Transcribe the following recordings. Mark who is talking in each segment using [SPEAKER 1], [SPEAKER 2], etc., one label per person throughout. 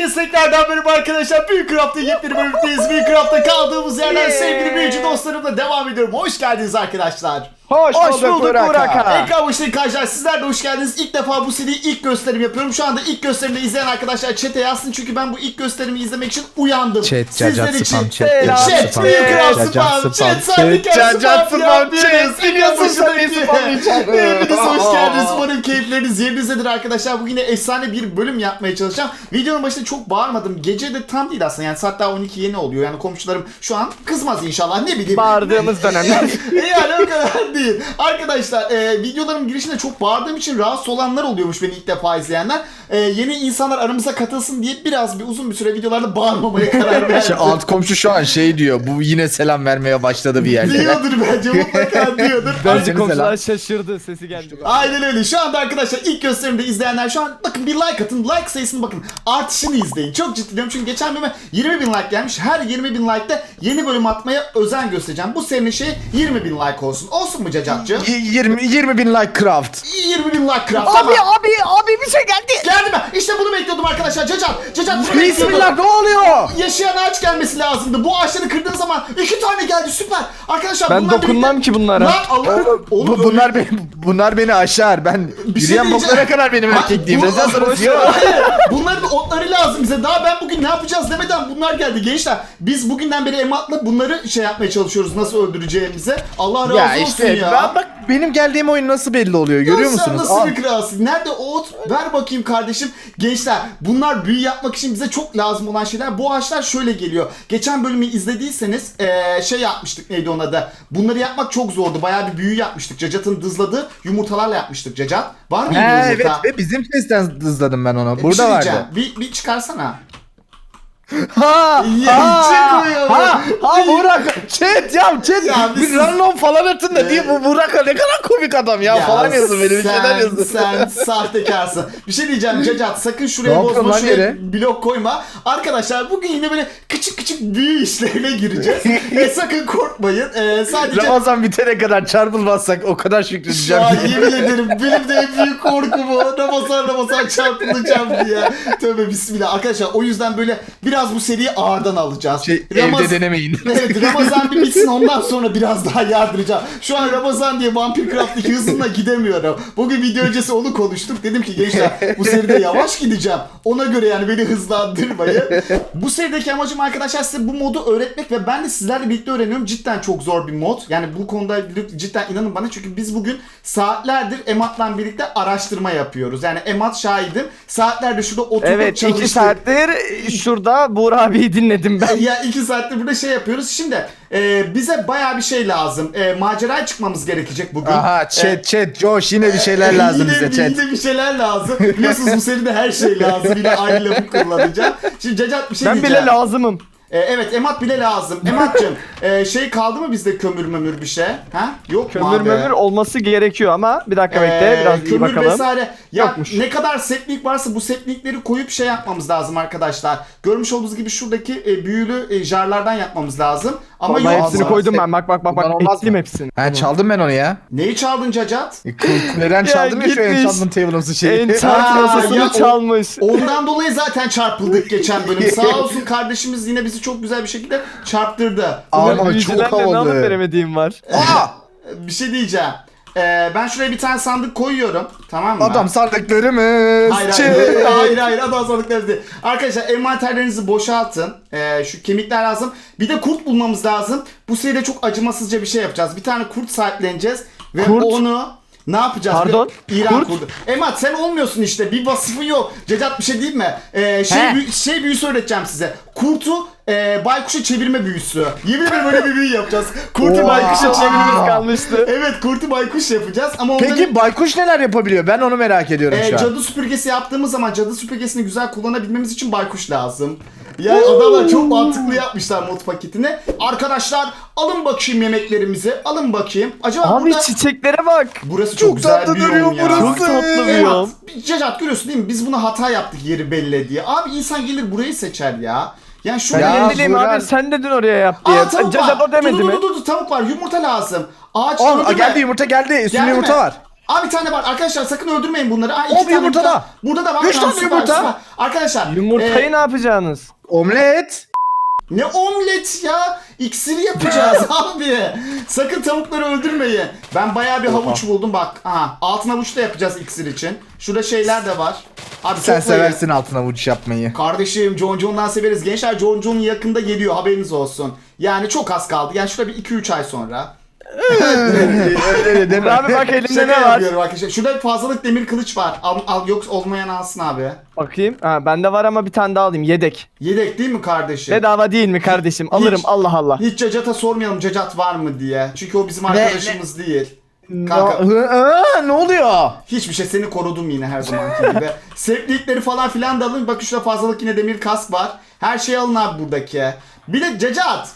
[SPEAKER 1] Herkese tekrardan merhaba arkadaşlar. Büyük Craft'ın yepyeni bölümündeyiz. Büyük Craft'ta kaldığımız yerden sevgili büyücü dostlarımla devam ediyorum. Hoş geldiniz arkadaşlar.
[SPEAKER 2] Hoş,
[SPEAKER 3] Hoş bulduk Burak abi.
[SPEAKER 1] Ekran başındaki arkadaşlar sizler de hoş geldiniz. İlk defa bu seriyi ilk gösterim yapıyorum. Şu anda ilk gösterimde izleyen arkadaşlar chat'e yazsın. Çünkü ben bu ilk gösterimi izlemek için uyandım.
[SPEAKER 3] Chat,
[SPEAKER 1] Sizler
[SPEAKER 3] cacat
[SPEAKER 1] için.
[SPEAKER 3] spam, chat, cacat
[SPEAKER 1] Chat,
[SPEAKER 3] spam,
[SPEAKER 1] Büyük Craft
[SPEAKER 3] cacat
[SPEAKER 1] spam,
[SPEAKER 3] spam,
[SPEAKER 1] chat, Sadiker
[SPEAKER 3] chat, cacat
[SPEAKER 1] spam,
[SPEAKER 3] spam,
[SPEAKER 1] yapıyoruz.
[SPEAKER 3] chat.
[SPEAKER 1] Ekran
[SPEAKER 3] sen
[SPEAKER 1] başındaki-. Hepiniz hoş geldiniz. Umarım keyifleriniz yerinizdedir arkadaşlar. Bugün yine efsane bir bölüm yapmaya çalışacağım. Videonun başında çok bağırmadım. Gece de tam değil aslında. Yani saat daha 12 yeni oluyor. Yani komşularım şu an kızmaz inşallah. Ne bileyim.
[SPEAKER 2] Bağırdığımız dönemler.
[SPEAKER 1] yani o kadar değil. Arkadaşlar e, videolarım girişinde çok bağırdığım için rahatsız olanlar oluyormuş beni ilk defa izleyenler. E, yeni insanlar aramıza katılsın diye biraz bir uzun bir süre videolarda bağırmamaya karar verdim.
[SPEAKER 3] Şey, alt komşu şu an şey diyor. Bu yine selam vermeye başladı bir yerlere.
[SPEAKER 1] Diyordur bence mutlaka diyordur.
[SPEAKER 2] Bence komşular şaşırdı sesi geldi.
[SPEAKER 1] Aynen öyle. Şu anda arkadaşlar ilk gösterimde izleyenler şu an bakın bir like atın. Like sayısını bakın. Artışını izleyin. Çok ciddi diyorum çünkü geçen bölüme 20 bin like gelmiş. Her 20 bin like'da yeni bölüm atmaya özen göstereceğim. Bu senin şey 20 bin like olsun. Olsun mu Cacatçı?
[SPEAKER 3] Y- 20, 20 bin like craft.
[SPEAKER 1] 20 bin like craft.
[SPEAKER 2] Abi
[SPEAKER 1] Tamam.
[SPEAKER 2] abi abi bir şey geldi.
[SPEAKER 1] Geldi mi? İşte bunu bekliyordum arkadaşlar. Cacat. Cacat bunu bekliyordum.
[SPEAKER 3] Bismillah ne oluyor?
[SPEAKER 1] Yaşayan ağaç gelmesi lazımdı. Bu ağaçları kırdığın zaman iki tane geldi. Süper. Arkadaşlar
[SPEAKER 2] Ben
[SPEAKER 1] bunlar
[SPEAKER 2] dokunmam
[SPEAKER 1] birlikte-
[SPEAKER 2] ki bunlara.
[SPEAKER 1] Lan Allah. Oğlum,
[SPEAKER 3] Bu, bunlar beni bunlar beni aşar. Ben
[SPEAKER 1] Bir şey
[SPEAKER 3] yürüyen
[SPEAKER 1] diyeceğim.
[SPEAKER 3] boklara kadar benim
[SPEAKER 1] Ha,
[SPEAKER 3] erkekliğim.
[SPEAKER 1] bu- Hayır,
[SPEAKER 3] diyor?
[SPEAKER 1] Bunların otları lazım bize. Daha ben bugün ne yapacağız demeden bunlar geldi. Gençler biz bugünden beri Emat'la bunları şey yapmaya çalışıyoruz. Nasıl öldüreceğimize. Allah razı
[SPEAKER 3] Ya
[SPEAKER 1] olsun
[SPEAKER 3] işte
[SPEAKER 1] ya.
[SPEAKER 3] ben bak benim geldiğim oyun nasıl belli oluyor görüyor
[SPEAKER 1] Sen
[SPEAKER 3] musunuz?
[SPEAKER 1] Nasıl
[SPEAKER 3] Al.
[SPEAKER 1] bir kralsın? Nerede o ot? Ver bakayım kardeşim. Gençler bunlar büyü yapmak için bize çok lazım olan şeyler. Bu ağaçlar şöyle geliyor. Geçen bölümü izlediyseniz eee, şey yapmıştık neydi ona da. Bunları yapmak çok zordu. Bayağı bir büyü yapmıştık. Cacat'ın dızladığı yumurtalarla yapmıştık Cacat. Var mıydı
[SPEAKER 3] He,
[SPEAKER 1] yumurta?
[SPEAKER 3] evet ve bizim sesten hızladım ben onu.
[SPEAKER 1] Bir
[SPEAKER 3] Burada
[SPEAKER 1] şey
[SPEAKER 3] vardı.
[SPEAKER 1] Bir, bir çıkarsana.
[SPEAKER 3] Ha,
[SPEAKER 1] Ya,
[SPEAKER 3] ha,
[SPEAKER 1] çıkmıyor
[SPEAKER 3] ha, ha Burak, chat ya chat,
[SPEAKER 1] Ya
[SPEAKER 3] bir random falan atın da diye bu Burak ne kadar komik adam ya, falan yazın böyle bir şeyler yazın.
[SPEAKER 1] Sen sahtekarsın. Bir şey diyeceğim Cacat sakın şuraya
[SPEAKER 3] yapıyorsun
[SPEAKER 1] bozma
[SPEAKER 3] lan
[SPEAKER 1] şuraya
[SPEAKER 3] yere?
[SPEAKER 1] blok koyma. Arkadaşlar bugün yine böyle küçük küçük büyü işlerine gireceğiz. e, sakın korkmayın. E, sadece
[SPEAKER 3] Ramazan bitene kadar çarpılmazsak o kadar
[SPEAKER 1] şu
[SPEAKER 3] şükredeceğim
[SPEAKER 1] an
[SPEAKER 3] diye.
[SPEAKER 1] yemin ederim benim de en büyük korkum o. Ramazan Ramazan çarpılacağım diye. Tövbe bismillah. Arkadaşlar o yüzden böyle biraz bu seriyi ağırdan alacağız.
[SPEAKER 3] Şey,
[SPEAKER 1] Ramaz-
[SPEAKER 3] evde denemeyin.
[SPEAKER 1] Evet Ramazan bir bitsin ondan sonra biraz daha yardıracağım. Şu an Ramazan diye Vampir Craft'taki hızımla gidemiyorum. Bugün video öncesi onu konuştuk. Dedim ki gençler bu seride yavaş gideceğim. Ona göre yani beni hızlandırmayın. Bu serideki amacım arkadaşlar size bu modu öğretmek ve ben de sizlerle birlikte öğreniyorum. Cidden çok zor bir mod. Yani bu konuda cidden inanın bana çünkü biz bugün saatlerdir Emat'la birlikte araştırma yapıyoruz. Yani Emat şahidim. Saatlerdir şurada oturduk
[SPEAKER 2] Evet iki
[SPEAKER 1] çalıştık.
[SPEAKER 2] saattir şurada Buğra abiyi dinledim ben.
[SPEAKER 1] ya iki saattir burada şey yapıyoruz. Şimdi e, bize baya bir şey lazım. E, maceraya çıkmamız gerekecek bugün.
[SPEAKER 3] Aha
[SPEAKER 1] E,
[SPEAKER 3] chat chat Josh yine bir şeyler lazım
[SPEAKER 1] yine,
[SPEAKER 3] bize chat.
[SPEAKER 1] Yine bir şeyler lazım. Biliyorsunuz bu seride her şey lazım. Yine aynı lafı kullanacağım. Şimdi Cacat bir şey
[SPEAKER 2] Ben
[SPEAKER 1] diyeceğim.
[SPEAKER 2] bile lazımım.
[SPEAKER 1] E, evet Emat bile lazım. Emat'cığım e, şey kaldı mı bizde kömür mömür bir şey? Ha? Yok mu
[SPEAKER 2] Kömür
[SPEAKER 1] abi?
[SPEAKER 2] mömür olması gerekiyor ama bir dakika bekle
[SPEAKER 1] Ee,
[SPEAKER 2] biraz
[SPEAKER 1] kömür
[SPEAKER 2] bakalım.
[SPEAKER 1] vesaire. Ya
[SPEAKER 2] Yokmuş.
[SPEAKER 1] ne kadar seplik varsa bu seplikleri koyup şey yapmamız lazım arkadaşlar. Görmüş olduğunuz gibi şuradaki e, büyülü e, jarlardan yapmamız lazım. Ama
[SPEAKER 2] Vallahi
[SPEAKER 1] yok.
[SPEAKER 2] hepsini koydum ben bak bak bak
[SPEAKER 3] Bundan
[SPEAKER 2] bak
[SPEAKER 3] olmaz
[SPEAKER 2] ektim
[SPEAKER 3] mı?
[SPEAKER 2] hepsini.
[SPEAKER 3] Ha çaldım ben onu ya.
[SPEAKER 1] Neyi çaldın Cacat?
[SPEAKER 3] E, kul- Kuleden
[SPEAKER 2] Ya
[SPEAKER 3] çaldım ya şu
[SPEAKER 2] gitmiş.
[SPEAKER 3] enchantment table'ımsı şeyi.
[SPEAKER 2] Enchant
[SPEAKER 1] Aa,
[SPEAKER 2] masasını
[SPEAKER 1] ya o-
[SPEAKER 2] çalmış.
[SPEAKER 1] Ondan dolayı zaten çarpıldık geçen bölüm. Sağ olsun kardeşimiz yine bizi çok güzel bir şekilde çarptırdı.
[SPEAKER 3] Ama
[SPEAKER 2] Ulan
[SPEAKER 3] çok
[SPEAKER 2] büyücülerle ne alıp veremediğim var.
[SPEAKER 3] Aa!
[SPEAKER 1] Bir şey diyeceğim. Ee, ben şuraya bir tane sandık koyuyorum. Tamam mı?
[SPEAKER 3] Adam sandıklarımız.
[SPEAKER 1] Hayır hayır, hayır hayır adam sandıklarımız değil. Arkadaşlar envanterlerinizi boşaltın. Ee, şu kemikler lazım. Bir de kurt bulmamız lazım. Bu seride çok acımasızca bir şey yapacağız. Bir tane kurt sahipleneceğiz. Ve
[SPEAKER 2] Kurt?
[SPEAKER 1] onu ne yapacağız?
[SPEAKER 2] Pardon?
[SPEAKER 1] Bir İran
[SPEAKER 2] Kurt?
[SPEAKER 1] kurdu. Emat sen olmuyorsun işte. Bir vasıfın yok. Cecat bir şey diyeyim mi? Ee, şey,
[SPEAKER 2] He.
[SPEAKER 1] büyü- şey büyüsü öğreteceğim size. Kurtu e, baykuşa çevirme büyüsü. Yemin ederim böyle bir büyü yapacağız. Kurtu
[SPEAKER 3] Oha.
[SPEAKER 1] baykuşa çevirme.
[SPEAKER 2] kalmıştı.
[SPEAKER 1] Evet kurtu baykuş yapacağız ama onların...
[SPEAKER 3] Peki baykuş neler yapabiliyor? Ben onu merak ediyorum
[SPEAKER 1] Ee,
[SPEAKER 3] şu an.
[SPEAKER 1] cadı süpürgesi yaptığımız zaman cadı süpürgesini güzel kullanabilmemiz için baykuş lazım. Yani adamlar çok mantıklı yapmışlar mod paketini. Arkadaşlar alın bakayım yemeklerimizi. Alın bakayım. Acaba
[SPEAKER 2] Abi
[SPEAKER 1] burada...
[SPEAKER 2] çiçeklere bak.
[SPEAKER 1] Burası çok,
[SPEAKER 3] Çok
[SPEAKER 1] güzel bir yol ya.
[SPEAKER 3] burası.
[SPEAKER 2] Çok tatlı bir
[SPEAKER 1] Evet,
[SPEAKER 2] yol.
[SPEAKER 1] Cacat görüyorsun değil mi? Biz buna hata yaptık yeri belli diye. Abi insan gelir burayı seçer ya. Yani şuraya...
[SPEAKER 3] Ya,
[SPEAKER 2] Ne bileyim
[SPEAKER 3] Burak.
[SPEAKER 2] abi sen dedin oraya yap diye.
[SPEAKER 1] Aa tavuk var.
[SPEAKER 2] Cacat o demedi
[SPEAKER 1] dur,
[SPEAKER 2] mi?
[SPEAKER 1] Dur dur dur tavuk var. Yumurta lazım. Ağaç mü?
[SPEAKER 3] geldi yumurta geldi. Üstünde yumurta
[SPEAKER 1] mi?
[SPEAKER 3] var.
[SPEAKER 1] Aa bir tane var. Arkadaşlar sakın öldürmeyin bunları. Aa iki
[SPEAKER 3] Hop,
[SPEAKER 1] tane
[SPEAKER 3] yumurta da.
[SPEAKER 1] Burada da var.
[SPEAKER 3] Üç tane yumurta.
[SPEAKER 1] Arkadaşlar.
[SPEAKER 2] Yumurtayı
[SPEAKER 1] e,
[SPEAKER 2] ne yapacaksınız?
[SPEAKER 3] Omlet.
[SPEAKER 1] Ne omlet ya? İksiri yapacağız abi. Sakın tavukları öldürmeyin. Ben bayağı bir havuç buldum bak. Aha, altın havuç da yapacağız iksir için. Şurada şeyler de var. Abi
[SPEAKER 3] Sen
[SPEAKER 1] toplayın.
[SPEAKER 3] seversin altına uç yapmayı.
[SPEAKER 1] Kardeşim John John'dan severiz. Gençler John John yakında geliyor haberiniz olsun. Yani çok az kaldı. Yani şurada bir 2-3 ay sonra.
[SPEAKER 3] Öyle deme.
[SPEAKER 2] Abi bak elimde ne var?
[SPEAKER 1] yapıyorum arkadaşlar. Şurada bir fazlalık demir kılıç var. Al, al yok olmayan alsın abi.
[SPEAKER 2] Bakayım. Ha, bende var ama bir tane daha alayım. Yedek.
[SPEAKER 1] Yedek değil mi kardeşim?
[SPEAKER 2] Bedava değil mi kardeşim? Alırım Allah Allah.
[SPEAKER 1] Hiç Cacat'a sormayalım Cacat var mı diye. Çünkü o bizim arkadaşımız değil. Kanka
[SPEAKER 3] Hı, aa, ne oluyor?
[SPEAKER 1] hiçbir şey seni korudum yine her zamanki gibi. Seplikleri falan filan da alın. Bak şurada fazlalık yine demir kask var. Her şeyi alın abi buradaki. Bir de Cacat.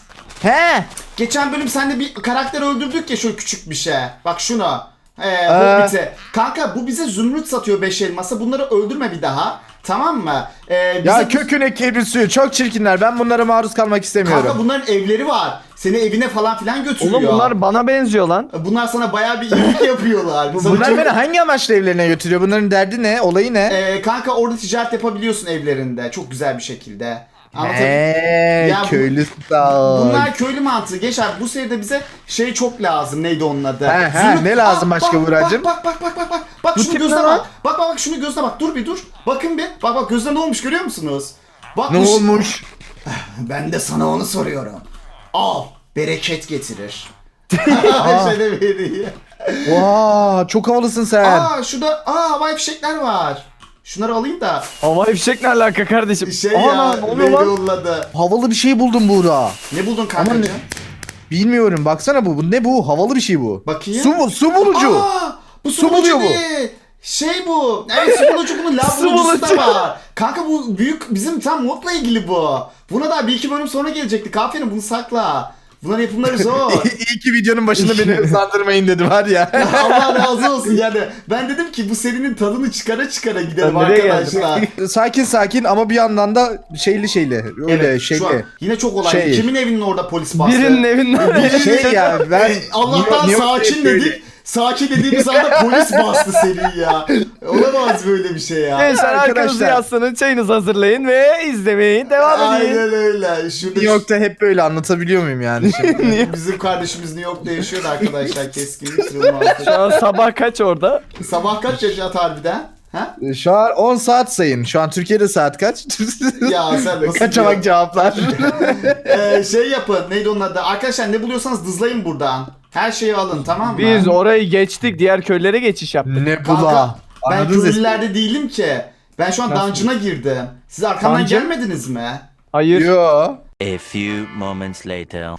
[SPEAKER 3] He.
[SPEAKER 1] Geçen bölüm sende bir karakter öldürdük ya şöyle küçük bir şey. Bak şunu. Ee,
[SPEAKER 3] Ee?
[SPEAKER 1] Kanka bu bize zümrüt satıyor 5 elması. Bunları öldürme bir daha. Tamam mı? Ee, bize
[SPEAKER 3] Ya
[SPEAKER 1] bu-
[SPEAKER 3] kökün ekleri suyu çok çirkinler. Ben bunlara maruz kalmak istemiyorum.
[SPEAKER 1] Kanka bunların evleri var. Seni evine falan filan götürüyor.
[SPEAKER 2] Oğlum bunlar bana benziyor lan.
[SPEAKER 1] Bunlar sana bayağı bir iyilik yapıyorlar. Sana
[SPEAKER 3] Bunlar
[SPEAKER 1] çok-
[SPEAKER 3] beni hangi amaçla evlerine götürüyor? Bunların derdi ne? Olayı ne?
[SPEAKER 1] Ee, kanka orada ticaret yapabiliyorsun evlerinde. Çok güzel bir şekilde. Anlatabiliyor Ya bu-
[SPEAKER 3] köylü sağ.
[SPEAKER 1] Bunlar köylü mantığı. Geçer bu seride bize şey çok lazım. Neydi onun adı?
[SPEAKER 3] He, he, ne lazım başka
[SPEAKER 1] bak,
[SPEAKER 3] Buracığım?
[SPEAKER 1] Bak bak bak bak bak. Bak
[SPEAKER 2] Bu
[SPEAKER 1] şunu
[SPEAKER 2] tip
[SPEAKER 1] gözüne
[SPEAKER 2] ne
[SPEAKER 1] bak.
[SPEAKER 2] lan?
[SPEAKER 1] Bak bak bak şunu gözüne bak. Dur bir dur. Bakın bir. Bak bak gözüne ne olmuş görüyor musunuz? Bak
[SPEAKER 3] Ne
[SPEAKER 1] bu-
[SPEAKER 3] olmuş?
[SPEAKER 1] Ben de sana onu soruyorum. Al. Bereket getirir. Şöyle vereyim.
[SPEAKER 3] Vaa çok havalısın sen.
[SPEAKER 1] Aa şurada aa havai fişekler var. Şunları alayım da.
[SPEAKER 2] Hava fişek ne alaka kardeşim?
[SPEAKER 1] Şey
[SPEAKER 2] Aha
[SPEAKER 1] ya.
[SPEAKER 2] lan, ne oluyor lan?
[SPEAKER 1] yolladı.
[SPEAKER 3] Havalı bir şey buldum Buğra.
[SPEAKER 1] Ne buldun kankacığım?
[SPEAKER 3] ne? Bilmiyorum baksana bu. bu ne bu? Havalı bir şey bu.
[SPEAKER 1] Bakayım.
[SPEAKER 3] Su, bu- su bulucu.
[SPEAKER 1] Aa, bu su,
[SPEAKER 3] Su
[SPEAKER 1] bulucu
[SPEAKER 3] buluyor bu.
[SPEAKER 1] Şey bu. Evet su bulucu bunun
[SPEAKER 2] Su
[SPEAKER 1] bulucusu da var. Kanka bu büyük bizim tam modla ilgili bu. Buna da bir iki bölüm sonra gelecektik. Aferin bunu sakla. Bunların yapımları zor.
[SPEAKER 3] İyi ki videonun başında beni hızlandırmayın dedi var ya.
[SPEAKER 1] Allah razı olsun yani. Ben dedim ki bu serinin tadını çıkara çıkara gidelim
[SPEAKER 2] Ben nereye
[SPEAKER 1] arkadaşlar.
[SPEAKER 3] sakin sakin ama bir yandan da şeyli şeyli. Öyle
[SPEAKER 1] Evet, şu an
[SPEAKER 3] şeyli.
[SPEAKER 1] yine çok olay.
[SPEAKER 3] Şey.
[SPEAKER 1] Kimin evinin orada polis bastı?
[SPEAKER 2] Birinin evinde
[SPEAKER 3] Şey ya ben
[SPEAKER 1] Allah'tan
[SPEAKER 3] New- New
[SPEAKER 1] sakin dedik. Sakin dediğimiz anda polis bastı seni ya. Olamaz böyle bir şey ya.
[SPEAKER 2] Gençler arkanızı
[SPEAKER 3] Arkadaşlar.
[SPEAKER 2] yaslanın, çayınızı hazırlayın ve izlemeyi devam edin.
[SPEAKER 1] Aynen öyle. Şurada
[SPEAKER 3] New York'ta hep böyle anlatabiliyor muyum yani şimdi?
[SPEAKER 1] Bizim kardeşimiz New York'ta yaşıyor da arkadaşlar keskinlik.
[SPEAKER 2] Şu an sabah kaç orada?
[SPEAKER 1] Sabah kaç yaşat harbiden? Ha?
[SPEAKER 3] Şu an 10 saat sayın. Şu an Türkiye'de saat kaç?
[SPEAKER 1] Ya sen de
[SPEAKER 3] Kaçamak cevaplar.
[SPEAKER 1] Ee, şey yapın neydi onun adı? Arkadaşlar ne buluyorsanız dızlayın buradan. Her şeyi alın tamam mı?
[SPEAKER 2] Biz orayı geçtik, diğer köylere geçiş yaptık.
[SPEAKER 3] ne
[SPEAKER 1] Kanka
[SPEAKER 3] bula.
[SPEAKER 1] ben
[SPEAKER 3] Anladınız
[SPEAKER 1] köylülerde değilim ki. Ben şu an
[SPEAKER 2] Nasıl?
[SPEAKER 1] dungeon'a girdim. Siz arkamdan
[SPEAKER 2] Dungeon?
[SPEAKER 1] gelmediniz mi?
[SPEAKER 2] Hayır.
[SPEAKER 4] A
[SPEAKER 3] Yo.
[SPEAKER 4] few moments later.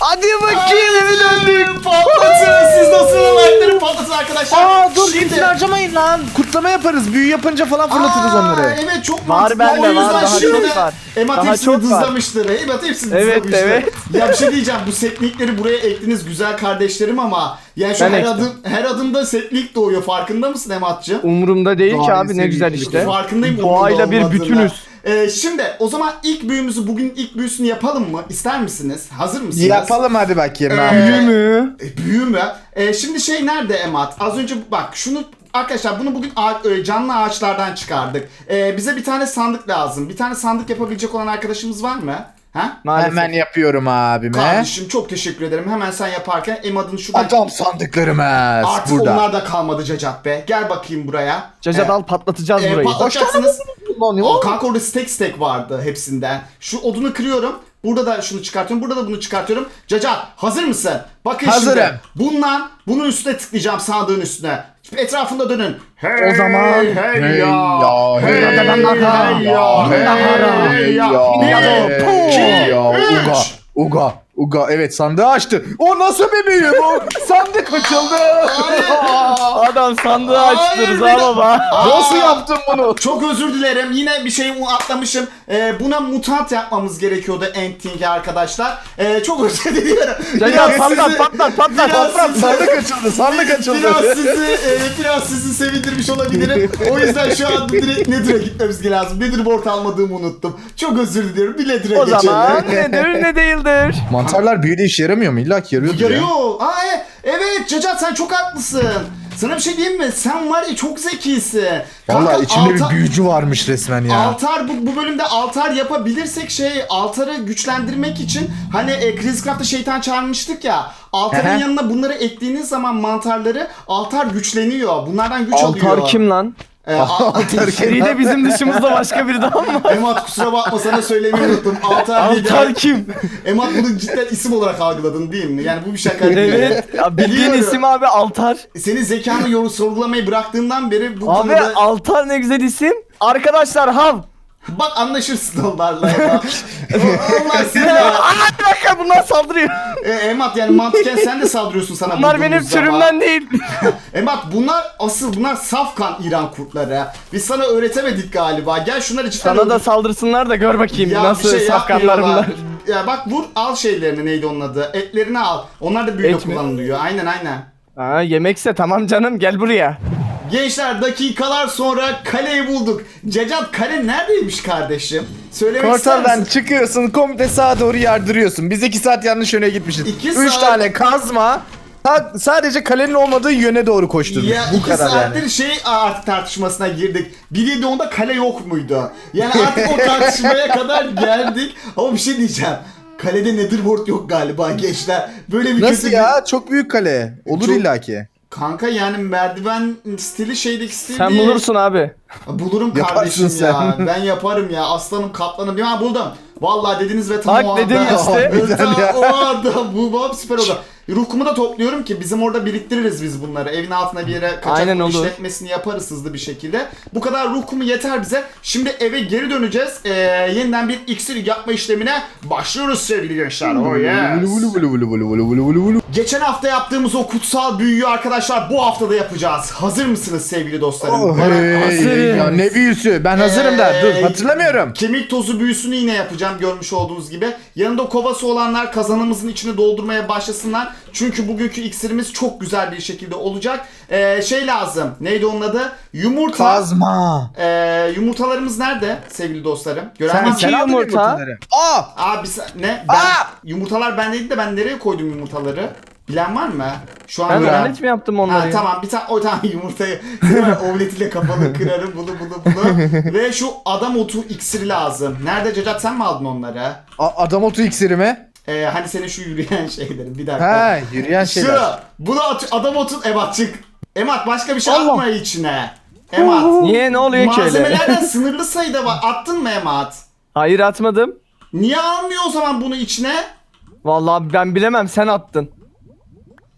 [SPEAKER 2] Hadi bakayım eve döndük.
[SPEAKER 1] Patlatın siz nasıl like'ları patlatın arkadaşlar.
[SPEAKER 3] Aa dur
[SPEAKER 1] Şimdi-
[SPEAKER 3] hepsini harcamayın lan. Kutlama yaparız. Büyü yapınca falan fırlatırız
[SPEAKER 1] Aa,
[SPEAKER 3] onları.
[SPEAKER 1] Evet çok
[SPEAKER 2] Var
[SPEAKER 1] mantıklı.
[SPEAKER 2] bende,
[SPEAKER 1] o yüzden
[SPEAKER 2] var, daha
[SPEAKER 1] şimdi
[SPEAKER 2] çok var.
[SPEAKER 1] Emat
[SPEAKER 2] Daha
[SPEAKER 1] hepsini
[SPEAKER 2] çok var.
[SPEAKER 1] dızlamıştır. Emat hepsini
[SPEAKER 2] Evet,
[SPEAKER 1] dızlamıştır.
[SPEAKER 2] evet.
[SPEAKER 1] Ya bir şey diyeceğim bu setlikleri buraya ektiniz güzel kardeşlerim ama ya şu
[SPEAKER 2] Ben
[SPEAKER 1] her
[SPEAKER 2] ektim.
[SPEAKER 1] adım her adımda setlik doğuyor farkında mısın Emat'cığım?
[SPEAKER 2] Umurumda değil ki
[SPEAKER 3] Doğayı
[SPEAKER 2] abi ne güzel işte.
[SPEAKER 1] Farkındayım
[SPEAKER 2] Doğayla bir bütünüz.
[SPEAKER 1] Ee, şimdi o zaman ilk büyümüzü bugün ilk büyüsünü yapalım mı? İster misiniz? Hazır mısınız?
[SPEAKER 3] Yapalım hadi bakayım.
[SPEAKER 1] Ee.
[SPEAKER 2] Büyü mü?
[SPEAKER 1] E, büyü mü? E, şimdi şey nerede Emat? Az önce bak şunu arkadaşlar bunu bugün ağa- e, canlı ağaçlardan çıkardık. E, bize bir tane sandık lazım. Bir tane sandık yapabilecek olan arkadaşımız var mı? Ha?
[SPEAKER 2] Maalesef.
[SPEAKER 3] Hemen yapıyorum abime.
[SPEAKER 1] Kardeşim çok teşekkür ederim. Hemen sen yaparken Emad'ın şuradan...
[SPEAKER 3] Adam sandıklarımız
[SPEAKER 1] Artık
[SPEAKER 3] burada.
[SPEAKER 1] onlar da kalmadı Cacat be. Gel bakayım buraya.
[SPEAKER 2] Cacat
[SPEAKER 1] E,
[SPEAKER 2] al patlatacağız
[SPEAKER 1] e,
[SPEAKER 2] burayı.
[SPEAKER 1] patlatacaksınız.
[SPEAKER 3] Ya.
[SPEAKER 1] Aa, kanka orada stack stack vardı hepsinden. Şu odunu kırıyorum. Burada da şunu çıkartıyorum. Burada da bunu çıkartıyorum. Cacat hazır mısın? Bakın
[SPEAKER 3] Hazırım.
[SPEAKER 1] şimdi. Bundan bunun üstüne tıklayacağım sandığın üstüne. Şimdi etrafında dönün. Hey,
[SPEAKER 2] O zaman-
[SPEAKER 1] hey,
[SPEAKER 3] Hey
[SPEAKER 1] ya.
[SPEAKER 3] ya,
[SPEAKER 1] Hey,
[SPEAKER 3] hey
[SPEAKER 1] hey,
[SPEAKER 3] ya,
[SPEAKER 1] hey ya.
[SPEAKER 3] hey
[SPEAKER 1] Hey ya.
[SPEAKER 3] ya,
[SPEAKER 1] Bir adım.
[SPEAKER 3] hey
[SPEAKER 1] İki,
[SPEAKER 3] ya,
[SPEAKER 1] üç.
[SPEAKER 3] Uga, Uga, Uga. Evet sandığı açtı. O nasıl bir büyü bu? Sandık açıldı.
[SPEAKER 2] Adam sandığı
[SPEAKER 1] Hayır,
[SPEAKER 2] açtı
[SPEAKER 1] bir
[SPEAKER 2] Rıza baba.
[SPEAKER 3] Nasıl yaptın bunu?
[SPEAKER 1] Çok özür dilerim. Yine bir şeyi atlamışım. Ee, buna mutant yapmamız gerekiyordu Ending'e arkadaşlar. Ee, çok özür diliyorum.
[SPEAKER 2] Cacat
[SPEAKER 1] Biraz
[SPEAKER 2] patlat
[SPEAKER 1] sizi-
[SPEAKER 2] patlat patlat
[SPEAKER 1] biraz
[SPEAKER 2] patlat.
[SPEAKER 1] sizi-
[SPEAKER 3] Sandık açıldı, sandık açıldı.
[SPEAKER 1] Biraz sizi, e, biraz sizi sevindirmiş olabilirim. O yüzden şu an direkt Nether'a gitmemiz lazım. Netherboard almadığımı unuttum. Çok özür diliyorum. Bir Nether'a
[SPEAKER 2] O
[SPEAKER 1] geçelim.
[SPEAKER 2] zaman nedir ne değildir.
[SPEAKER 3] Mantarlar büyüde işe yaramıyor mu? İlla ki yarıyordur ya.
[SPEAKER 1] Yarıyor. Aa, e- evet Cacat sen çok haklısın. Sana bir şey diyeyim mi? Sen var ya çok zekisin.
[SPEAKER 3] Valla
[SPEAKER 1] Kanka,
[SPEAKER 3] içinde
[SPEAKER 1] alta-
[SPEAKER 3] bir büyücü varmış resmen ya.
[SPEAKER 1] Altar bu, bu bölümde altar yapabilirsek şey altarı güçlendirmek için hani e, Chris Craft'ta şeytan çağırmıştık ya altarın
[SPEAKER 3] Hı
[SPEAKER 1] yanına bunları eklediğiniz zaman mantarları altar güçleniyor. Bunlardan güç alıyor.
[SPEAKER 2] Altar kim lan?
[SPEAKER 1] E, a-
[SPEAKER 2] İyi de bizim dışımızda başka biri daha mı var?
[SPEAKER 1] Emat kusura bakma sana söylemeyi unuttum. Altar diye
[SPEAKER 2] Altar kim?
[SPEAKER 1] Emat bunu cidden isim olarak algıladın değil mi? Yani bu bir şaka değil.
[SPEAKER 2] Evet. Ya bildiğin
[SPEAKER 1] Biliyorum.
[SPEAKER 2] isim abi Altar.
[SPEAKER 1] Senin zekanı yor sorgulamayı bıraktığından beri bu
[SPEAKER 2] Abi
[SPEAKER 1] konuda...
[SPEAKER 2] Altar ne güzel isim. Arkadaşlar hav.
[SPEAKER 1] Bak anlaşırsın onlarla Emat. Onlar seni
[SPEAKER 2] Aa, bir dakika bunlar saldırıyor.
[SPEAKER 1] E, Emat yani mantıken sen de saldırıyorsun sana
[SPEAKER 2] Bunlar
[SPEAKER 1] bulduğumuz
[SPEAKER 2] benim
[SPEAKER 1] zaman.
[SPEAKER 2] sürümden değil.
[SPEAKER 1] Emat bunlar asıl bunlar safkan İran kurtları. Biz sana öğretemedik galiba. Gel şunları cidden
[SPEAKER 2] Sana da
[SPEAKER 1] öldür-
[SPEAKER 2] saldırsınlar da gör bakayım
[SPEAKER 1] Ya
[SPEAKER 2] nasıl
[SPEAKER 1] şey
[SPEAKER 2] safkanlar bunlar.
[SPEAKER 1] Ya bak vur al şeylerini neydi onun adı. Etlerini al. Onlar da büyüde
[SPEAKER 2] Et mi?
[SPEAKER 1] kullanılıyor. Aynen aynen.
[SPEAKER 2] Ha, yemekse tamam canım gel buraya.
[SPEAKER 1] Gençler dakikalar sonra kaleyi bulduk. Cacat kale neredeymiş kardeşim? Söylemek ister
[SPEAKER 3] Portaldan çıkıyorsun komple sağa doğru yardırıyorsun. Biz iki saat yanlış yöne gitmişiz.
[SPEAKER 1] İki
[SPEAKER 3] 3
[SPEAKER 1] saat-
[SPEAKER 3] tane kazma. ta- sadece kalenin olmadığı yöne doğru koşturduk.
[SPEAKER 1] Ya
[SPEAKER 3] Bu
[SPEAKER 1] iki
[SPEAKER 3] kadar
[SPEAKER 1] saattir
[SPEAKER 3] yani.
[SPEAKER 1] şey artık tartışmasına girdik. 1.7.10'da kale yok muydu? Yani artık o tartışmaya kadar geldik. Ama bir şey diyeceğim. Kalede Netherworld yok galiba gençler. Böyle bir
[SPEAKER 3] Nasıl
[SPEAKER 1] kötü bir-
[SPEAKER 3] ya? Çok büyük kale. Olur
[SPEAKER 1] Çok-
[SPEAKER 3] illaki.
[SPEAKER 1] Kanka yani merdiven stili şeydeki stil
[SPEAKER 2] Sen
[SPEAKER 1] değil.
[SPEAKER 2] bulursun abi.
[SPEAKER 1] Bulurum
[SPEAKER 3] Yaparsın
[SPEAKER 1] kardeşim
[SPEAKER 3] sen.
[SPEAKER 1] ya. Ben yaparım ya. Aslanım kaplanım. Ya buldum. Vallahi dediniz ve tam
[SPEAKER 2] Bak
[SPEAKER 1] o anda.
[SPEAKER 2] dedim işte.
[SPEAKER 3] Ya.
[SPEAKER 1] o anda bulmam süper oldu. Ruhumu da topluyorum ki bizim orada biriktiririz biz bunları. Evin altına bir yere kaçak
[SPEAKER 2] Aynen olur.
[SPEAKER 1] işletmesini yaparız hızlı bir şekilde. Bu kadar ruh kumu yeter bize. Şimdi eve geri döneceğiz. Ee, yeniden bir iksir yapma işlemine başlıyoruz sevgili gençler. Oh yes. Geçen hafta yaptığımız o kutsal büyüyü arkadaşlar bu hafta da yapacağız. Hazır mısınız sevgili dostlarım?
[SPEAKER 3] Oh, hey,
[SPEAKER 2] hazırız.
[SPEAKER 3] ya ne büyüsü? Ben hazırım da.
[SPEAKER 1] Ee,
[SPEAKER 3] Dur hatırlamıyorum.
[SPEAKER 1] Kemik tozu büyüsünü yine yapacağım görmüş olduğunuz gibi. Yanında kovası olanlar kazanımızın içini doldurmaya başlasınlar. Çünkü bugünkü iksirimiz çok güzel bir şekilde olacak. Ee, şey lazım. Neydi onun adı? Yumurta.
[SPEAKER 3] Kazma.
[SPEAKER 1] Ee, yumurtalarımız nerede sevgili dostlarım? Gören
[SPEAKER 3] Sen,
[SPEAKER 1] var mı?
[SPEAKER 2] İki
[SPEAKER 3] sen aldın
[SPEAKER 2] yumurta.
[SPEAKER 3] yumurtaları. Aa!
[SPEAKER 1] Abi sen- ne? Ben,
[SPEAKER 3] Aa!
[SPEAKER 1] Yumurtalar bendeydi de ben nereye koydum yumurtaları? Bilen var mı? Şu an
[SPEAKER 2] Ben
[SPEAKER 1] gören-
[SPEAKER 2] lanet mi yaptım onları?
[SPEAKER 1] Ha,
[SPEAKER 2] ya?
[SPEAKER 1] tamam bir tane o tane yumurtayı omletiyle kapalı kırarım bunu bunu bunu. Ve şu adam otu iksiri lazım. Nerede Cacat sen mi aldın onları?
[SPEAKER 3] A- adam otu iksiri mi?
[SPEAKER 1] Ee, hani senin şu yürüyen şeylerin bir dakika.
[SPEAKER 3] Ha, yürüyen
[SPEAKER 1] Şu
[SPEAKER 3] şeyler.
[SPEAKER 1] bunu at adam otun Emat çık. Emat başka bir şey
[SPEAKER 2] Allah.
[SPEAKER 1] atma içine. Emat.
[SPEAKER 2] Niye ne oluyor ki öyle?
[SPEAKER 1] Malzemelerden sınırlı sayıda var. Attın mı Emat?
[SPEAKER 2] Hayır atmadım.
[SPEAKER 1] Niye almıyor o zaman bunu içine?
[SPEAKER 2] Vallahi ben bilemem sen attın.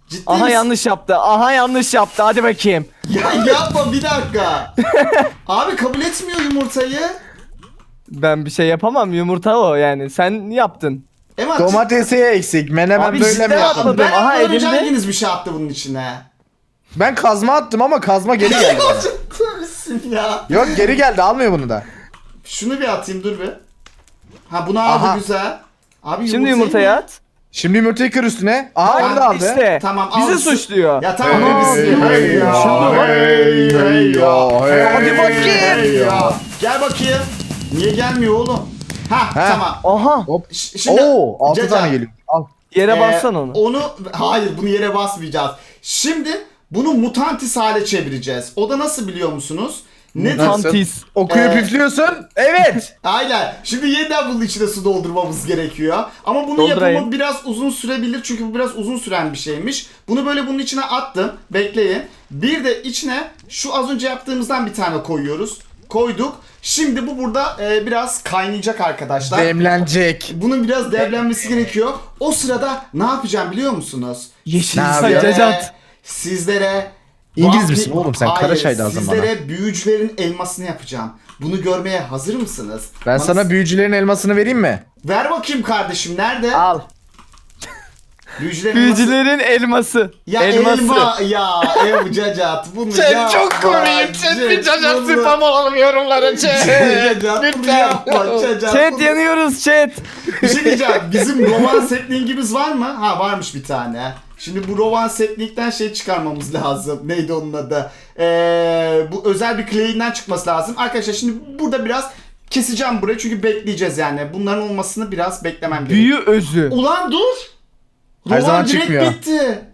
[SPEAKER 1] Ciddi
[SPEAKER 2] Aha
[SPEAKER 1] misin?
[SPEAKER 2] yanlış yaptı. Aha yanlış yaptı. Hadi bakayım.
[SPEAKER 1] Ya yapma bir dakika. Abi kabul etmiyor yumurtayı.
[SPEAKER 2] Ben bir şey yapamam. Yumurta o yani. Sen yaptın.
[SPEAKER 1] Emat
[SPEAKER 3] Domatesi eksik. Menemen
[SPEAKER 2] Abi
[SPEAKER 3] böyle
[SPEAKER 2] cidden
[SPEAKER 3] mi
[SPEAKER 2] atmadım.
[SPEAKER 3] yapalım?
[SPEAKER 1] Ben
[SPEAKER 2] Aha,
[SPEAKER 1] önce
[SPEAKER 2] elimde.
[SPEAKER 1] hanginiz bir şey attı bunun içine?
[SPEAKER 3] Ben kazma attım ama kazma geri geldi bana.
[SPEAKER 1] Ciddi misin ya?
[SPEAKER 3] Yok geri geldi almıyor bunu da.
[SPEAKER 1] Şunu bir atayım dur bir. Ha bunu aldı
[SPEAKER 3] Aha.
[SPEAKER 1] güzel. Abi
[SPEAKER 2] Şimdi
[SPEAKER 1] yumurtayı
[SPEAKER 2] yumurtayı at.
[SPEAKER 3] Şimdi yumurtayı kır üstüne. Aha onu da aldı.
[SPEAKER 2] İşte.
[SPEAKER 1] Tamam,
[SPEAKER 2] Bizi
[SPEAKER 1] alsın.
[SPEAKER 2] suçluyor.
[SPEAKER 1] Ya tamam
[SPEAKER 3] Hey,
[SPEAKER 1] hey,
[SPEAKER 3] hey,
[SPEAKER 1] hey, ya, hey, hey ya,
[SPEAKER 3] hey,
[SPEAKER 1] Hadi bakayım.
[SPEAKER 3] hey ya.
[SPEAKER 1] Gel bakayım. Niye gelmiyor oğlum? Ha tamam.
[SPEAKER 2] Aha.
[SPEAKER 3] Hop.
[SPEAKER 1] Ş- Şimdi
[SPEAKER 3] Oo 6
[SPEAKER 1] Caca,
[SPEAKER 3] tane geliyor. Al.
[SPEAKER 2] Yere
[SPEAKER 1] e,
[SPEAKER 2] bassan onu.
[SPEAKER 1] Onu hayır bunu yere basmayacağız. Şimdi bunu mutantis hale çevireceğiz. O da nasıl biliyor musunuz? Ne
[SPEAKER 3] Nasıl?
[SPEAKER 2] Tantis.
[SPEAKER 3] Okuyup
[SPEAKER 1] Ee,
[SPEAKER 3] üflüyorsun. Evet.
[SPEAKER 1] Aynen. Şimdi yeniden bunun içine su doldurmamız gerekiyor. Ama bunun
[SPEAKER 2] Doldurayım.
[SPEAKER 1] yapımı biraz uzun sürebilir çünkü bu biraz uzun süren bir şeymiş. Bunu böyle bunun içine attım. Bekleyin. Bir de içine şu az önce yaptığımızdan bir tane koyuyoruz. Koyduk. Şimdi bu burada e, biraz kaynayacak arkadaşlar.
[SPEAKER 3] Demlenecek.
[SPEAKER 1] Bunun biraz devlenmesi gerekiyor. O sırada ne yapacağım biliyor musunuz?
[SPEAKER 2] Yeşil
[SPEAKER 3] Ne yapıyor?
[SPEAKER 1] Sizlere-
[SPEAKER 2] sacacat.
[SPEAKER 1] Sizlere
[SPEAKER 3] İngiliz
[SPEAKER 1] vampir-
[SPEAKER 3] misin oğlum sen?
[SPEAKER 1] Hayır,
[SPEAKER 3] Karaşay lazım
[SPEAKER 1] Sizlere büyücülerin elmasını yapacağım. Bunu görmeye hazır mısınız?
[SPEAKER 3] Ben
[SPEAKER 1] Bana-
[SPEAKER 3] sana büyücülerin elmasını vereyim mi?
[SPEAKER 1] Ver bakayım kardeşim nerede?
[SPEAKER 2] Al.
[SPEAKER 1] Büyücülerin elması-
[SPEAKER 2] Büyücülerin elması.
[SPEAKER 1] Ya
[SPEAKER 2] Elması.
[SPEAKER 1] elma ya ev cacat bunu
[SPEAKER 3] Sen
[SPEAKER 1] yapma.
[SPEAKER 3] çok komik. Sen bir cacat
[SPEAKER 1] bunu-
[SPEAKER 3] spam olalım yorumlara.
[SPEAKER 1] Cacat bunu yapma cacat.
[SPEAKER 2] Chat
[SPEAKER 1] bunu-
[SPEAKER 2] yanıyoruz chat.
[SPEAKER 1] Bir şey diyeceğim bizim roman setliğimiz var mı? Ha varmış bir tane. Şimdi bu roman setlikten şey çıkarmamız lazım. Neydi onun adı? Ee, bu özel bir clay'inden çıkması lazım. Arkadaşlar şimdi burada biraz keseceğim burayı çünkü bekleyeceğiz yani. Bunların olmasını biraz beklemem gerekiyor.
[SPEAKER 2] Büyü özü.
[SPEAKER 1] Ulan dur.
[SPEAKER 3] Her
[SPEAKER 1] Roman
[SPEAKER 3] zaman
[SPEAKER 1] direkt
[SPEAKER 3] çıkmıyor.
[SPEAKER 1] bitti.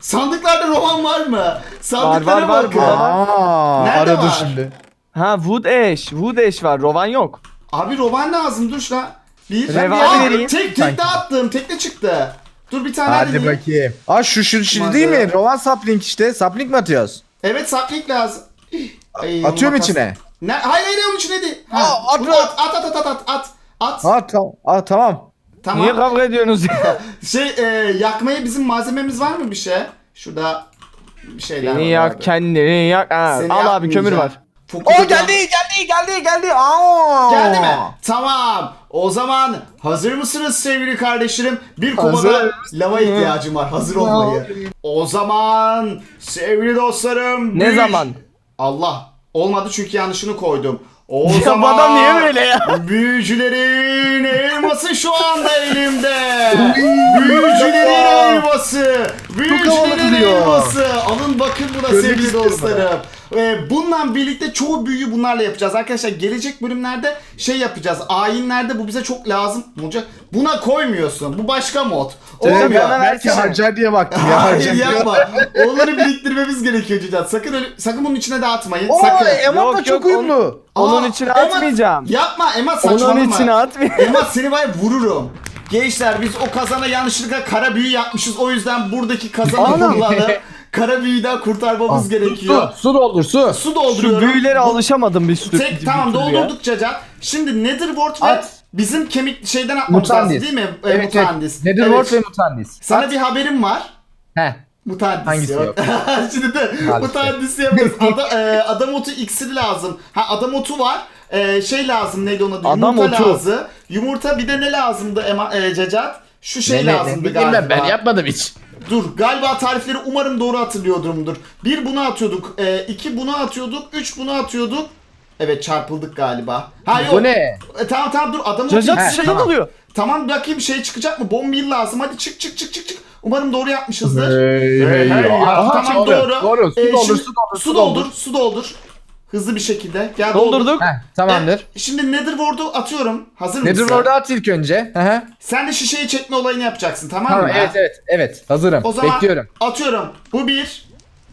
[SPEAKER 1] Sandıklarda roman var mı?
[SPEAKER 2] Var
[SPEAKER 1] Sandıklara
[SPEAKER 2] var var
[SPEAKER 1] bakın.
[SPEAKER 2] burada var.
[SPEAKER 3] Aa,
[SPEAKER 1] Nerede
[SPEAKER 3] aradı
[SPEAKER 1] var?
[SPEAKER 3] şimdi.
[SPEAKER 2] Ha Wood Ash. Wood Ash var. Rovan yok.
[SPEAKER 1] Abi roman lazım dur şuna. Bir.
[SPEAKER 2] Revan
[SPEAKER 1] Aa,
[SPEAKER 2] vereyim.
[SPEAKER 1] Tek tek de attım. Tekte çıktı. Dur bir tane
[SPEAKER 3] Hadi
[SPEAKER 1] deneyeyim.
[SPEAKER 3] bakayım. Aa şu şu şu değil mi? Rowan sapling işte. Sapling mi atıyoruz?
[SPEAKER 1] Evet saplik lazım. Ay,
[SPEAKER 3] Atıyorum
[SPEAKER 1] makas-
[SPEAKER 3] içine.
[SPEAKER 1] Ne? Hayır hayır onun içine değil. Ha,
[SPEAKER 3] Aa, at,
[SPEAKER 1] bunu at at at at at at. At.
[SPEAKER 3] Aa tamam. Aa tamam.
[SPEAKER 1] Tamam.
[SPEAKER 2] Niye kavga ediyorsunuz ya?
[SPEAKER 1] Şey e, yakmaya bizim malzememiz var mı bir şey? Şurada bir şeyler
[SPEAKER 2] Seni
[SPEAKER 1] var
[SPEAKER 2] yak kendini yak. Ha,
[SPEAKER 1] Seni
[SPEAKER 2] al abi kömür var.
[SPEAKER 1] Fokus
[SPEAKER 3] Oo geldi geldi geldi geldi. Aa.
[SPEAKER 1] Geldi mi? Tamam. O zaman hazır mısınız sevgili kardeşlerim? Bir kovada lava ihtiyacım var. Hazır olmayı. O zaman sevgili dostlarım.
[SPEAKER 2] Ne
[SPEAKER 1] büyük-
[SPEAKER 2] zaman?
[SPEAKER 1] Allah. Olmadı çünkü yanlışını koydum. O
[SPEAKER 2] Ya
[SPEAKER 1] zaman
[SPEAKER 2] adam niye böyle ya?
[SPEAKER 1] Büyücülerin elması şu anda elimde. Büyücülerin elması. Büyücülerin elması. Alın bakın buna sevgili dostlarım. Ve bununla birlikte çoğu büyüyü bunlarla yapacağız. Arkadaşlar gelecek bölümlerde şey yapacağız. Ayinlerde bu bize çok lazım olacak. Buna koymuyorsun. Bu başka mod.
[SPEAKER 3] Evet,
[SPEAKER 1] Olmuyor.
[SPEAKER 2] bana
[SPEAKER 3] belki harcar diye baktım ya.
[SPEAKER 1] Hayır yapma. Onları biriktirmemiz gerekiyor Cicat. Sakın öyle, sakın bunun içine de atmayın.
[SPEAKER 3] Oo
[SPEAKER 1] sakın.
[SPEAKER 3] Emat da çok uyumlu.
[SPEAKER 2] Onun
[SPEAKER 1] Aa,
[SPEAKER 2] içine atmayacağım.
[SPEAKER 1] Yapma Emat saçmalama.
[SPEAKER 2] Onun içine atmayacağım.
[SPEAKER 1] Emat seni var vururum. Gençler biz o kazana yanlışlıkla kara büyü yapmışız. O yüzden buradaki kazanı kullanıp kara büyüden kurtarmamız gerekiyor.
[SPEAKER 3] Su, su doldur su.
[SPEAKER 1] Su
[SPEAKER 2] Şu
[SPEAKER 1] dolduruyorum.
[SPEAKER 2] büyülere
[SPEAKER 1] Bu-
[SPEAKER 2] alışamadım bir sürü.
[SPEAKER 1] Tek
[SPEAKER 2] bir
[SPEAKER 1] tamam
[SPEAKER 2] türlü ya.
[SPEAKER 1] doldurduk Cacat. Şimdi Netherwort ve
[SPEAKER 3] At.
[SPEAKER 1] bizim kemik şeyden atmamız lazım
[SPEAKER 3] Mutandis.
[SPEAKER 1] değil mi? Ee,
[SPEAKER 3] Evet
[SPEAKER 1] Mutandis.
[SPEAKER 3] evet. Netherworld
[SPEAKER 1] Evet.
[SPEAKER 3] ve Mutandis.
[SPEAKER 1] Sana
[SPEAKER 3] At.
[SPEAKER 1] bir haberim var.
[SPEAKER 3] Heh.
[SPEAKER 1] Mutandis
[SPEAKER 3] Hangisi yok?
[SPEAKER 1] Şimdi de mutandis yapıyoruz. Ada, e, adam otu iksiri lazım. Ha adam otu var. E, şey lazım neydi adı?
[SPEAKER 2] Adam
[SPEAKER 1] Yumurta
[SPEAKER 2] otu.
[SPEAKER 1] lazım. Yumurta bir de ne lazımdı Ema, e, Cacat? Şu şey
[SPEAKER 3] Ne, ne, ne
[SPEAKER 1] lazımdı
[SPEAKER 3] bileyim
[SPEAKER 1] galiba.
[SPEAKER 3] ben, ben yapmadım hiç.
[SPEAKER 1] Dur galiba tarifleri umarım doğru hatırlıyorumdur. Bir bunu atıyorduk. E, iki bunu atıyorduk. Üç bunu atıyorduk. Evet çarpıldık galiba. Ha yok.
[SPEAKER 3] Bu ne?
[SPEAKER 1] E, tamam tamam dur adam otu
[SPEAKER 2] Cacat
[SPEAKER 3] He,
[SPEAKER 1] iksiri-
[SPEAKER 2] şey
[SPEAKER 3] tamam.
[SPEAKER 2] oluyor.
[SPEAKER 1] Tamam bakayım şey çıkacak mı? Bombil lazım. Hadi çık çık çık çık çık. Umarım doğru yapmışızdır.
[SPEAKER 3] Hey,
[SPEAKER 1] Hey,
[SPEAKER 3] hey,
[SPEAKER 1] hey,
[SPEAKER 3] ya.
[SPEAKER 1] Aha, tamam
[SPEAKER 3] doğru,
[SPEAKER 1] doğru.
[SPEAKER 3] doğru. Su
[SPEAKER 1] Ee,
[SPEAKER 3] doldur,
[SPEAKER 1] şimdi-
[SPEAKER 3] su doldur,
[SPEAKER 1] su doldur, su doldur. Hızlı bir şekilde. Gel doldur.
[SPEAKER 2] Doldurduk.
[SPEAKER 3] Heh, tamamdır.
[SPEAKER 1] E, şimdi Netherworld'u atıyorum. Hazır mısın?
[SPEAKER 3] Netherworld'u at ilk önce. Hı hı.
[SPEAKER 1] Sen de şişeyi çekme olayını yapacaksın tamam,
[SPEAKER 3] Tamam
[SPEAKER 1] mı?
[SPEAKER 3] evet evet evet hazırım.
[SPEAKER 1] O zaman
[SPEAKER 3] Bekliyorum.
[SPEAKER 1] atıyorum. Bu bir.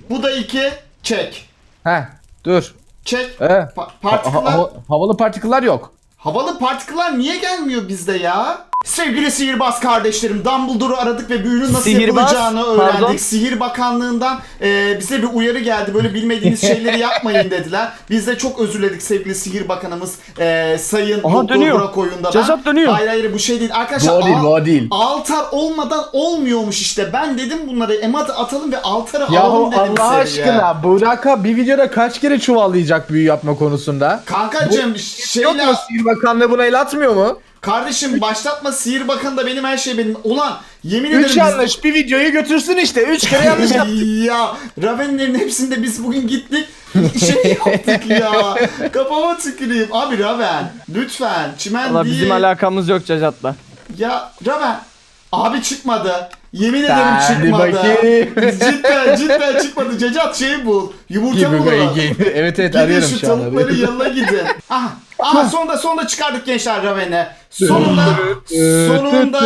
[SPEAKER 1] Bu da iki. Çek.
[SPEAKER 3] Heh dur.
[SPEAKER 1] Çek.
[SPEAKER 3] Ee,
[SPEAKER 1] Pa-
[SPEAKER 3] ha-
[SPEAKER 1] partiküller.
[SPEAKER 3] ha- havalı partiküller yok.
[SPEAKER 1] Havalı partiküller niye gelmiyor bizde ya? Sevgili sihirbaz kardeşlerim Dumbledore'u aradık ve büyünün nasıl
[SPEAKER 2] Sihirbaz?
[SPEAKER 1] yapılacağını öğrendik.
[SPEAKER 2] Pardon?
[SPEAKER 1] Sihir Bakanlığı'ndan e, bize bir uyarı geldi. Böyle bilmediğiniz şeyleri yapmayın dediler. Biz de çok özür diledik sevgili sihir bakanımız e, Sayın
[SPEAKER 2] Aha,
[SPEAKER 1] Doktor
[SPEAKER 2] dönüyor.
[SPEAKER 1] Burak Oyun'da.
[SPEAKER 2] Cacat dönüyor.
[SPEAKER 1] Hayır hayır bu şey değil. Arkadaşlar
[SPEAKER 3] Bu değil, bu değil.
[SPEAKER 1] altar olmadan olmuyormuş işte. Ben dedim bunları ematı atalım ve altarı
[SPEAKER 3] Yahu
[SPEAKER 1] alalım dedim
[SPEAKER 3] Allah
[SPEAKER 1] seriye.
[SPEAKER 3] aşkına Burak'a bir videoda kaç kere çuvallayacak büyü yapma konusunda?
[SPEAKER 1] Kankacığım
[SPEAKER 3] Yok
[SPEAKER 1] şeyle...
[SPEAKER 3] mu Sihir Bakanlığı buna el atmıyor mu?
[SPEAKER 1] Kardeşim başlatma sihir bakanı da benim her şey benim. Ulan yemin ederim
[SPEAKER 3] Üç
[SPEAKER 1] biz-
[SPEAKER 3] yanlış bir videoyu götürsün işte. Üç kere yanlış yaptı.
[SPEAKER 1] ya Raven'lerin hepsinde biz bugün gittik şey yaptık ya. Kafama tüküreyim. Abi Raven lütfen çimen
[SPEAKER 2] Valla
[SPEAKER 1] değil.
[SPEAKER 2] bizim alakamız yok Cacat'la.
[SPEAKER 1] Ya Raven abi çıkmadı. Yemin ederim
[SPEAKER 3] Hadi
[SPEAKER 1] çıkmadı.
[SPEAKER 3] bakayım.
[SPEAKER 1] cidden cidden çıkmadı. Cacat şey bul. Yumurta
[SPEAKER 3] Gibi
[SPEAKER 1] bul.
[SPEAKER 3] gibi. Evet evet
[SPEAKER 1] Gidin
[SPEAKER 3] arıyorum
[SPEAKER 1] şu
[SPEAKER 3] şu an.
[SPEAKER 1] tavukların
[SPEAKER 3] arıyorum.
[SPEAKER 1] yanına gidin. Aha. Aha sonunda sonunda çıkardık gençler Raven'i. Sonunda sonunda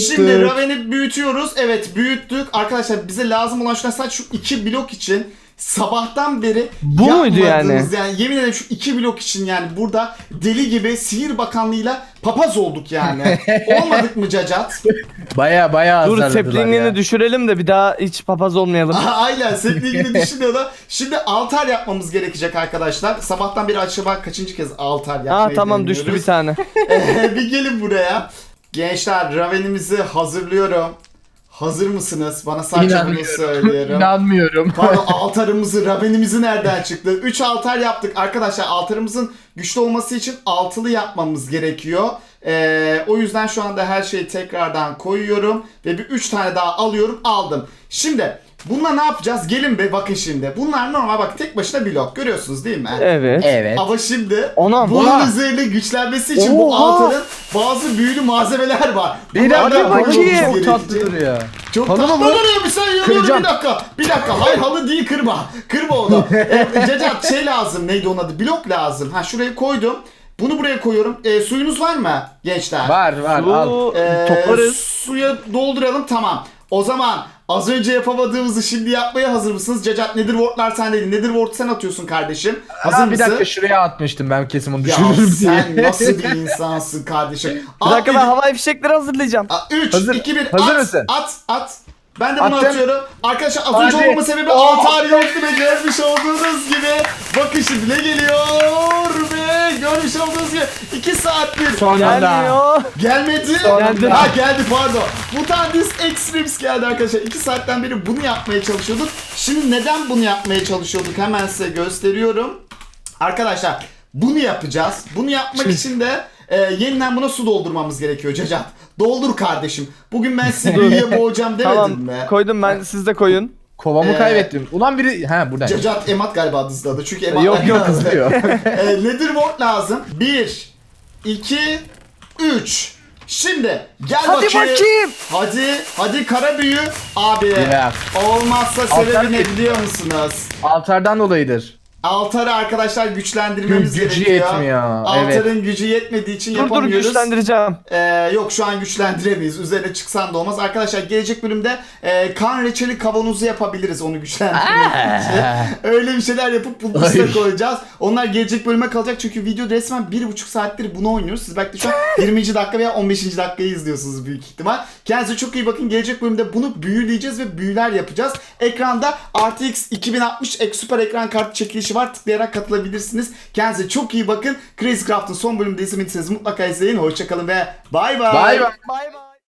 [SPEAKER 1] şimdi Raven'i büyütüyoruz. Evet büyüttük. Arkadaşlar bize lazım olan şu sadece şu iki blok için sabahtan beri
[SPEAKER 2] Bu muydu
[SPEAKER 1] yapmadığımız yani yemin ederim şu iki blok için yani burada deli gibi sihir bakanlığıyla papaz olduk yani. Olmadık mı Cacat?
[SPEAKER 3] Baya baya
[SPEAKER 2] Dur
[SPEAKER 3] azarladılar
[SPEAKER 2] seplingini
[SPEAKER 3] ya.
[SPEAKER 2] düşürelim de bir daha hiç papaz olmayalım.
[SPEAKER 1] Aynen seninle ilgili düşünüyorlar. Şimdi altar yapmamız gerekecek arkadaşlar. Sabahtan beri acaba kaçıncı kez altar yapmayı
[SPEAKER 2] Aa tamam düştü bir tane.
[SPEAKER 1] Ee, bir gelin buraya. Gençler Raven'imizi hazırlıyorum. Hazır mısınız? Bana sadece bunu söylüyorum.
[SPEAKER 3] İnanmıyorum.
[SPEAKER 1] Pardon altarımızı, Raven'imizi nereden çıktı? 3 altar yaptık. Arkadaşlar altarımızın güçlü olması için altılı yapmamız gerekiyor. Ee, o yüzden şu anda her şeyi tekrardan koyuyorum. Ve bir 3 tane daha alıyorum. Aldım. Şimdi bununla ne yapacağız? Gelin be bakın şimdi. Bunlar normal bak tek başına blok. Görüyorsunuz değil mi?
[SPEAKER 2] Evet.
[SPEAKER 3] Evet.
[SPEAKER 1] Ama şimdi
[SPEAKER 2] Anam,
[SPEAKER 1] bunun
[SPEAKER 3] oha.
[SPEAKER 1] üzerine güçlenmesi için bu
[SPEAKER 2] Oha.
[SPEAKER 1] altarın bazı büyülü malzemeler var.
[SPEAKER 3] Bir dakika bakayım.
[SPEAKER 1] gerekecek.
[SPEAKER 3] Çok tatlı duruyor.
[SPEAKER 1] Çok
[SPEAKER 3] Halı
[SPEAKER 1] tatlı
[SPEAKER 3] mı bu?
[SPEAKER 1] duruyor bir saniye yanıyorum
[SPEAKER 3] Kıracağım.
[SPEAKER 1] bir dakika. Bir dakika hayır halı değil kırma. Kırma onu. e, Cacat şey lazım neydi onun adı blok lazım. Ha şuraya koydum. Bunu buraya koyuyorum. E, suyunuz var mı gençler?
[SPEAKER 3] Var var al.
[SPEAKER 1] Ee,
[SPEAKER 2] toplarız.
[SPEAKER 1] Suya dolduralım tamam. O zaman Az önce yapamadığımızı şimdi yapmaya hazır mısınız? Cacat Nedir Ward'lar sendeydi. Nedir Ward sen atıyorsun kardeşim. Hazır
[SPEAKER 3] Ha, bir
[SPEAKER 1] mısın?
[SPEAKER 3] dakika şuraya atmıştım ben kesin onu
[SPEAKER 1] ya
[SPEAKER 3] düşürürüm diye.
[SPEAKER 1] sen nasıl bir insansın kardeşim?
[SPEAKER 2] Bir dakika ben havai fişekleri hazırlayacağım.
[SPEAKER 1] 3,
[SPEAKER 3] Hazır-
[SPEAKER 1] 2, 1
[SPEAKER 3] hazır
[SPEAKER 1] at,
[SPEAKER 3] mısın?
[SPEAKER 1] at, at. Ben de bunu
[SPEAKER 3] Attım.
[SPEAKER 1] atıyorum. Arkadaşlar az önce
[SPEAKER 3] Hadi.
[SPEAKER 1] olmama sebebi
[SPEAKER 3] Oh.
[SPEAKER 1] altar yoktu ve görmüş olduğunuz gibi. Bakın şimdi ne geliyor olduğunuz gibi 2 saattir
[SPEAKER 3] Son anda.
[SPEAKER 2] Gelmiyor.
[SPEAKER 1] gelmedi.
[SPEAKER 2] Geldi.
[SPEAKER 1] Ha geldi pardon. Mutandis Extremes geldi arkadaşlar. 2 saatten beri bunu yapmaya çalışıyorduk. Şimdi neden bunu yapmaya çalışıyorduk hemen size gösteriyorum. Arkadaşlar bunu yapacağız. Bunu yapmak için de e, yeniden buna su doldurmamız gerekiyor Cacat. Doldur kardeşim. Bugün ben sizi büyüye boğacağım demedim
[SPEAKER 2] Tamam
[SPEAKER 1] mi?
[SPEAKER 2] koydum ben siz de koyun.
[SPEAKER 3] Kovamı
[SPEAKER 1] Ee,
[SPEAKER 3] kaybettim. Ulan biri... Ha buradaymış.
[SPEAKER 1] Cacat Emat galiba adı adı. Çünkü Emat
[SPEAKER 3] Yok yok kızıyor.
[SPEAKER 1] e, Nether Ward lazım. 1, 2, 3. Şimdi gel
[SPEAKER 2] Hadi
[SPEAKER 1] bakayım.
[SPEAKER 2] bakayım.
[SPEAKER 1] Hadi, hadi kara büyü. Abi
[SPEAKER 3] Ya.
[SPEAKER 1] olmazsa sebebi ne
[SPEAKER 3] değil.
[SPEAKER 1] biliyor musunuz?
[SPEAKER 3] Altardan dolayıdır.
[SPEAKER 1] Altarı arkadaşlar güçlendirmemiz
[SPEAKER 3] Gücü
[SPEAKER 1] gerekiyor.
[SPEAKER 3] yetmiyor,
[SPEAKER 1] Altarın gücü yetmediği için
[SPEAKER 2] Dur dur
[SPEAKER 1] yapamıyoruz.
[SPEAKER 2] güçlendireceğim.
[SPEAKER 1] Ee, yok şu an güçlendiremeyiz. Üzerine çıksan da olmaz. Arkadaşlar gelecek bölümde e, kan reçeli kavanozu yapabiliriz onu güçlendirmek için. Öyle bir şeyler yapıp üstüne
[SPEAKER 3] Ay.
[SPEAKER 1] koyacağız. Onlar gelecek bölüme kalacak çünkü video resmen bir buçuk saattir bunu oynuyoruz. Siz belki de şu an 20. dakika veya 15. dakikayı izliyorsunuz büyük ihtimal. Kendinize çok iyi bakın. Gelecek bölümde bunu büyüleyeceğiz ve büyüler yapacağız. Ekranda RTX 2060 ek süper ekran kartı çekilişi var. Tıklayarak katılabilirsiniz. Kendinize çok iyi bakın. Crazy Craft'ın son bölümünde izlemediyseniz mutlaka izleyin. Hoşçakalın ve.
[SPEAKER 3] Bay bay.
[SPEAKER 2] Bay bay.